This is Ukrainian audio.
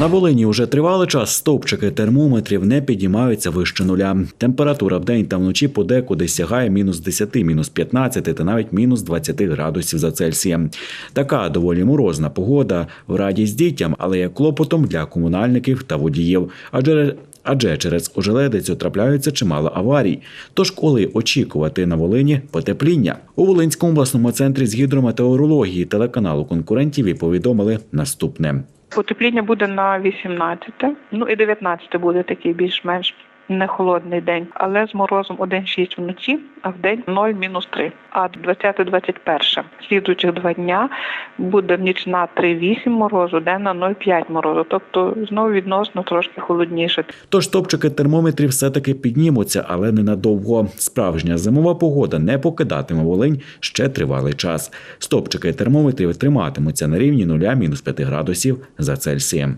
На Волині уже тривалий час стовпчики термометрів не підіймаються вище нуля. Температура вдень та вночі подекуди сягає мінус 10, мінус 15 та навіть мінус 20 градусів за Цельсієм. Така доволі морозна погода в радість дітям, але є клопотом для комунальників та водіїв. Адже Адже через ожеледицю трапляються чимало аварій. Тож, коли очікувати на Волині потепління у Волинському обласному центрі з гідрометеорології телеканалу конкурентів і повідомили наступне. Потепління буде на 18, ну і 19 буде такий більш-менш не холодний день, але з морозом 1,6 вночі, а в день 0 мінус 3. А 20-21 слідуючих два дня буде нічна 3,8 морозу, денна 0,5 морозу. Тобто знову відносно трошки холодніше. Тож топчики термометрів все-таки піднімуться, але ненадовго. Справжня зимова погода не покидатиме Волинь ще тривалий час. Стопчики термометрів триматимуться на рівні 0 мінус 5 градусів за Цельсієм.